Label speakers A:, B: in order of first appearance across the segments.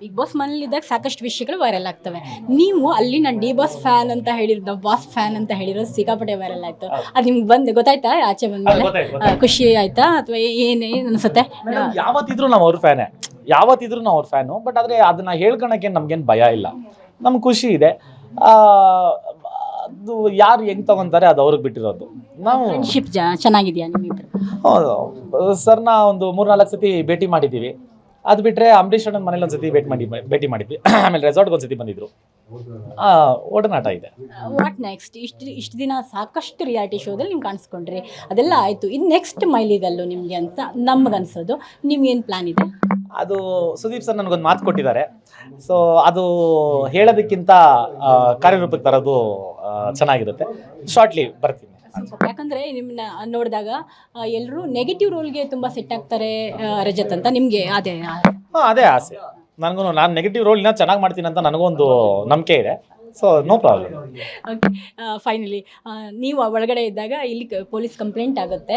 A: Big boss ಮನೇಲಿದ್ದಾಗ ಸಾಕಷ್ಟು ವಿಷಯಗಳು viral ಆಗ್ತವೆ. ನೀವು ಅಲ್ಲಿ ನಾನು ಡಿ ಬಾಸ್ ಫ್ಯಾನ್ ಅಂತ ಹೇಳಿರೋದು ಬಾಸ್ ಫ್ಯಾನ್ ಅಂತ ಹೇಳಿರೋದು ಸಿಕ್ಕಾಪಟ್ಟೆ ವೈರಲ್ ಆಯ್ತು ಅದು ನಿಮ್ಗೆ ಬಂದು ಗೊತ್ತಾಯ್ತಾ? ಆಚೆ ಬಂದ್ಮೇಲೆ? ಆ, ಖುಷಿ ಆಯ್ತಾ? ಅಥವಾ ಏನೇ ಅನ್ಸುತ್ತೆ?
B: ಮೇಡಮ್ ಯಾವತ್ತಿದ್ರು ನಾವು ಅವ್ರ ಫ್ಯಾನೇ ಯಾವತ್ತಿದ್ರು ನಾವು ಅವ್ರ ಫ್ಯಾನು ಬಟ್ ಆದರೆ ಅದನ್ನ ಹೇಳ್ಕೊಳಕ್ಕೆ ನಮ್ಗೇನು ಭಯ ಇಲ್ಲ. ನಮ್ಗೆ ಖುಷಿ ಇದೆ. ಆ, ಅದು ಯಾರು ಹೆಂಗ್ ತಗೊಂತಾರೆ ಅದು ಅವ್ರಿಗೆ ಬಿಟ್ಟಿರೋದು. ನಾವು
A: ಫ್ರೆಂಡ್ಶಿಪ್ ಚೆನ್ನಾಗಿದೆಯಾ ನಿಮ್ಮಿಬ್ರು?
B: ಸರ್ನ ಒಂದು ಮೂರ್ನಾಲ್ಕು ಸತಿ ಭೇಟಿ ಮಾಡಿದ್ದೀವಿ. ಅದು ಬಿಟ್ಟರೆ ಅಂಬರೀಷ್ ಅಣ್ಣನ ಮನೇಲಿ ಒಂದ್ಸತಿ ಭೇಟಿ ಮಾಡಿ ಭೇಟಿ ಮಾಡಿದ್ವಿ. ಆಮೇಲೆ ರೆಸಾರ್ಟ್ಗೆ ಒಂದ್ಸತಿ ಬಂದಿದ್ರು. ಆ, ಒಡನಾಟ ಇದೆ.
A: ವಾಟ್ ನೆಕ್ಸ್ಟ್ ಇಷ್ಟು ಇಷ್ಟು ದಿನ ಸಾಕಷ್ಟು ರಿಯಾಲಿಟಿ ಶೋದಲ್ಲಿ ನೀವು ಕಾಣಿಸ್ಕೊಂಡ್ರಿ. ಅದೆಲ್ಲ ಆಯಿತು. ಇದು ನೆಕ್ಸ್ಟ್ ಮೈಲಿಗಲ್ಲು ನಿಮಗೆ ಅಂತ ನಮ್ಗನ್ಸೋದು. ನಿಮ್ಗೇನು ಪ್ಲಾನ್ ಇದೆ?
B: ಅದು ಸುದೀಪ್ ಸರ್ ನನಗೊಂದು ಮಾತು ಕೊಟ್ಟಿದ್ದಾರೆ. ಸೊ ಅದು ಹೇಳೋದಕ್ಕಿಂತ ಕಾರ್ಯರೂಪಕ್ಕೆ ತರೋದು ಚೆನ್ನಾಗಿರುತ್ತೆ. ಶಾರ್ಟ್ಲಿ ಬರ್ತೀನಿ.
A: ಯಾಕಂದ್ರೆ ನಿಮ್ಮನ್ನ ನೋಡಿದಾಗ ಎಲ್ಲರೂ ನೆಗೆಟಿವ್ ರೋಲ್ಗೆ ತುಂಬಾ ಸೆಟ್ ಆಗ್ತಾರೆ ರಜತ್ ಅಂತ ನಿಮ್ಗೆ ಅದೇ
B: ಅದೇ ಆಸೆ. ನನಗೂ ನಾನು ನೆಗೆಟಿವ್ ರೋಲ್ ಇನ್ನೂ ಚೆನ್ನಾಗಿ ಮಾಡ್ತೀನಿ ಅಂತ ನನಗೊಂದು ನಂಬಿಕೆ ಇದೆ. So no problem
A: okay finally ನೀವು ಒಳಗಡೆ ಇದ್ದಾಗ ಇಲ್ಲಿ ಪೊಲೀಸ್ ಕಂಪ್ಲೇಂಟ್ ಆಗುತ್ತೆ.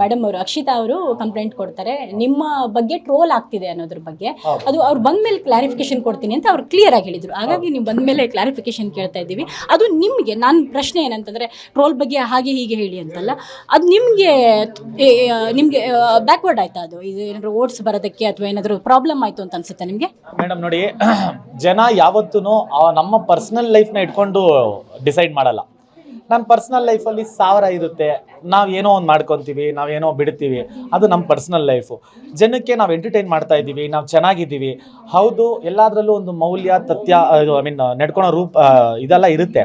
A: ಮೇಡಮ್ ಅವರು ಅಕ್ಷಿತಾ ಅವರು ಕಂಪ್ಲೇಂಟ್ ಕೊಡ್ತಾರೆ. ನಿಮ್ಮ ಬಗ್ಗೆ ಟ್ರೋಲ್ ಆಗ್ತಿದೆ ಅನ್ನೋದ್ರ ಬಗ್ಗೆ. ಅದು ಅವ್ರು ಬಂದ್ಮೇಲೆ ಕ್ಲಾರಿಫಿಕೇಶನ್ ಕೊಡ್ತೀನಿ ಅಂತ ಅವ್ರು ಕ್ಲಿಯರ್ ಆಗಿ ಹೇಳಿದ್ರು. ಹಾಗಾಗಿ ನೀವು ಬಂದ್ಮೇಲೆ ಕ್ಲಾರಿಫಿಕೇಶನ್ ಕೇಳ್ತಾ ಇದ್ದೀವಿ. ಅದು ನಿಮಗೆ ನಾನು ಪ್ರಶ್ನೆ ಏನಂತಂದ್ರೆ ಟ್ರೋಲ್ ಬಗ್ಗೆ ಹಾಗೆ ಹೀಗೆ ಹೇಳಿ ಅಂತಲ್ಲ. ಅದು ನಿಮಗೆ ನಿಮಗೆ ಬ್ಯಾಕ್ವರ್ಡ್ ಆಯ್ತಾ ಅದು? ಇದು ಏನಾದ್ರು ಓಟ್ಸ್ ಬರೋದಕ್ಕೆ ಅಥವಾ ಏನಾದರೂ ಪ್ರಾಬ್ಲಮ್ ಆಯಿತು ಅಂತ ಅನ್ಸುತ್ತೆ ನಿಮಗೆ?
B: ಮೇಡಮ್ ನೋಡಿ ಜನ ಯಾವತ್ತೂ ನಮ್ಮ ಪರ್ಸ್ನಲ್ ಲೈಫ್ನ ಇಟ್ಕೊಂಡು ಡಿಸೈಡ್ ಮಾಡಲ್ಲ. ನನ್ನ ಪರ್ಸ್ನಲ್ ಲೈಫಲ್ಲಿ ಸಾವಿರ ಇರುತ್ತೆ. ನಾವು ಏನೋ ಒಂದು ಮಾಡ್ಕೊತೀವಿ ನಾವೇನೋ ಬಿಡ್ತೀವಿ. ಅದು ನಮ್ಮ ಪರ್ಸ್ನಲ್ ಲೈಫು ಜನಕ್ಕೆ ನಾವು ಎಂಟರ್ಟೈನ್ ಮಾಡ್ತಾ ಇದ್ದೀವಿ, ನಾವು ಚೆನ್ನಾಗಿದ್ದೀವಿ. ಹೌದು, ಎಲ್ಲದರಲ್ಲೂ ಒಂದು ಮೌಲ್ಯ, ತಥ್ಯ ಐ ಮೀನ್ ನಡ್ಕೊಳೋ ರೂಪ ಇದೆಲ್ಲ ಇರುತ್ತೆ.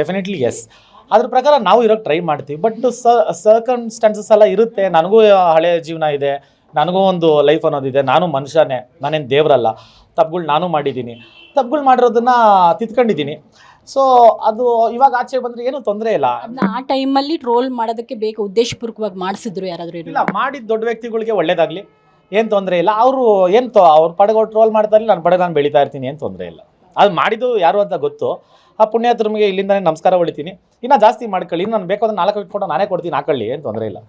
B: ಡೆಫಿನೆಟ್ಲಿ ಎಸ್ ಅದ್ರ ಪ್ರಕಾರ ನಾವು ಇರೋಕ್ಕೆ ಟ್ರೈ ಮಾಡ್ತೀವಿ. ಬಟ್ ಸರ್ಕಮ್ಸ್ಟಾನ್ಸಸ್ ಎಲ್ಲ ಇರುತ್ತೆ. ನನಗೂ ಹಳೆಯ ಜೀವನ ಇದೆ. ನನಗೂ ಒಂದು ಲೈಫ್ ಅನ್ನೋದಿದೆ ನಾನು ಮನುಷ್ಯನೇ. ನಾನೇನು ದೇವರಲ್ಲ. ತಪ್ಪುಗಳು ನಾನು ಮಾಡಿದ್ದೀನಿ. ತಪ್ಪುಗಳು ಮಾಡಿರೋದನ್ನ ತಿದ್ಕೊಂಡಿದ್ದೀನಿ. ಸೊ ಅದು ಇವಾಗ ಆಚೆ ಬಂದ್ರೆ ಏನು ತೊಂದರೆ ಇಲ್ಲ.
A: ಆ ಆ ಟೈಮಲ್ಲಿ ಟ್ರೋಲ್ ಮಾಡೋದಕ್ಕೆ ಬೇಕು. ಉದ್ದೇಶಪೂರ್ವಕವಾಗಿ ಮಾಡಿಸಿದ್ರು ಯಾರಾದರೂ
B: ಇಲ್ಲ ಮಾಡಿದ ದೊಡ್ಡ ವ್ಯಕ್ತಿಗಳಿಗೆ ಒಳ್ಳೇದಾಗಲಿ. ಏನು ತೊಂದರೆ ಇಲ್ಲ. ಅವರು ಏನು ತೊ ಅವ್ರ ಪಡೆಗೆ ಟ್ರೋಲ್ ಮಾಡ್ತಾರೆ ನಾನು ಪಡೆಗೆ ನಾನು ಬೆಳೀತಾ ಇರ್ತೀನಿ. ಏನು ತೊಂದರೆ ಇಲ್ಲ. ಅದು ಮಾಡಿದ್ದು ಯಾರು ಅಂತ ಗೊತ್ತು. ಆ ಪುಣ್ಯಾತ್ರಮಿಗೆ ಇಲ್ಲಿಂದನೇ ನಮಸ್ಕಾರ ಹೊಳಿತೀನಿ. ಇನ್ನೂ ಜಾಸ್ತಿ ಮಾಡ್ಕೊಳ್ಳಿ. ನಾನು ಬೇಕಾದ್ರೆ ನಾಲ್ಕು ಫೋಟೋ ನಾನೇ ಕೊಡ್ತೀನಿ. ಹಾಕೊಳ್ಳಿ. ಏನು ತೊಂದರೆ ಇಲ್ಲ.